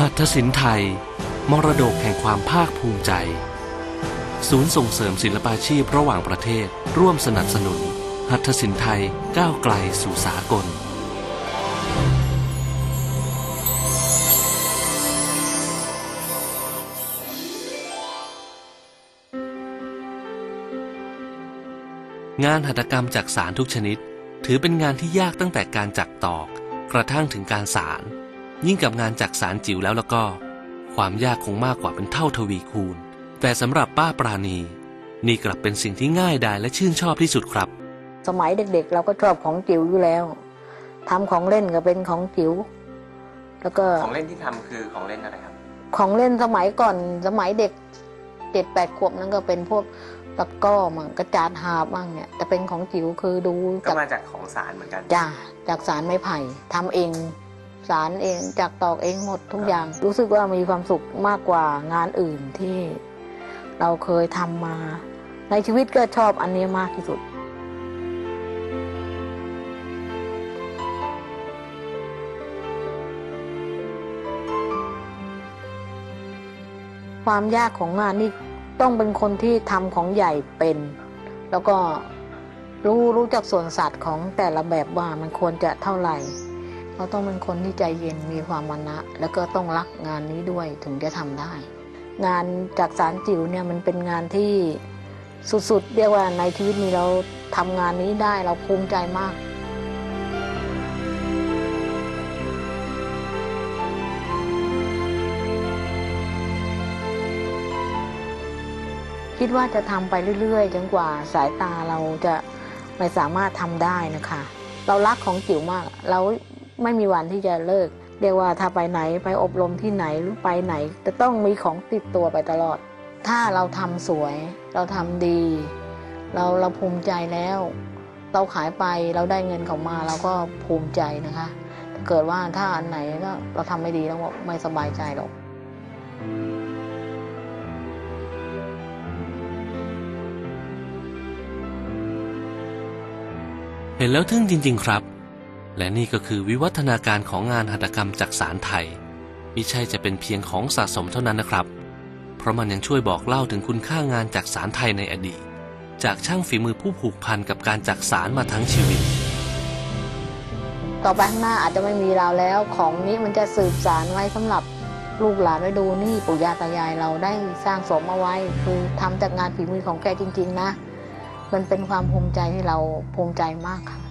หัตถศิลป์ไทย มรดกแห่งความภาคภูมิใจ ศูนย์ส่งเสริมศิลปาชีพระหว่างประเทศ ร่วมสนับสนุน หัตถศิลป์ไทยก้าวไกลสู่สากล งานหัตถกรรมจักสารทุกชนิด ถือเป็นงานที่ยากตั้งแต่การจักตอก กระทั่งถึงการสาร ยิ่งกับงานจักสารจิ๋วแล้วแล้วก็ ความยากคงมากกว่าเป็นเท่าทวีคูณ แต่สำหรับป้าปราณี นี่กลับเป็นสิ่งที่ง่ายดายและชื่นชอบที่สุดครับ สมัยเด็กๆ เราก็ชอบของจิ๋วอยู่แล้วทำของเล่นก็เป็นของจิ๋วแล้วก็ของเล่นที่ทำคือของเล่นอะไรครับ ของเล่นสมัยก่อนสมัยเด็กเจ็ดแปดขวบนั่นก็เป็นพวกตะกร้อมั่งกระจาดหาบมั่งเนี่ยแต่เป็นของจิ๋วคือดูก็จากมาจากของสารเหมือนกัน จ้าจากสารไม้ไผ่ทำเอง สารเองจากตอกเองหมดทุกอย่าง รู้สึกว่ามีความสุขมากกว่างานอื่นที่เราเคยทำมา ในชีวิตก็ชอบอันนี้มากที่สุด ความยากของงานนี่ต้องเป็นคนที่ทำของใหญ่เป็น แล้วก็รู้รู้จักส่วนสัตว์ของแต่ละแบบว่ามันควรจะเท่าไหร่ เราต้องเป็นคนที่ใจเย็นมีความมานะ แล้วก็ต้องรักงานนี้ด้วยถึงจะทำได้ งานจากสารจิ๋วเนี่ยมันเป็นงานที่สุดๆ เรียกว่าในชีวิตนี้เราทำงานนี้ได้เราภูมิใจมากคิดว่าจะทำไปเรื่อยๆ จนกว่าสายตาเราจะไม่สามารถทำได้นะคะ เรารักของจิ๋วมาก เรา ไม่มีวันที่จะเลิก เรียกว่าถ้าไปไหนไปอบรมที่ไหนหรือไปไหน จะต้องมีของติดตัวไปตลอด ถ้าเราทำสวย เราทำดี เราเราภูมิใจแล้ว เราขายไปเราได้เงินเขามาเราก็ภูมิใจนะคะเกิดว่าถ้าอันไหนก็เราทำไม่ดีแล้วไม่สบายใจหรอกเห็นแล้วทึ่งจริง ๆ ครับ และนี่ก็คือวิวัฒนาการของงานหัตถกรรมจักสารไทยไม่ใช่จะเป็นเพียงของสะสมเท่านั้นนะครับ เพราะมันยังช่วยบอกเล่าถึงคุณค่างานจักสารไทยในอดีต จากช่างฝีมือผู้ผูกพันกับการจักสารมาทั้งชีวิต ต่อไปข้างหน้าอาจจะไม่มีเราแล้ว ของนี้มันจะสืบสารไว้สำหรับลูกหลานไว้ดูนี่ปู่ย่าตายายเราได้สร้างสมเอาไว้ คือทำจากงานฝีมือของแกจริง ๆ นะ มันเป็นความภูมิใจที่เราภูมิใจมากค่ะ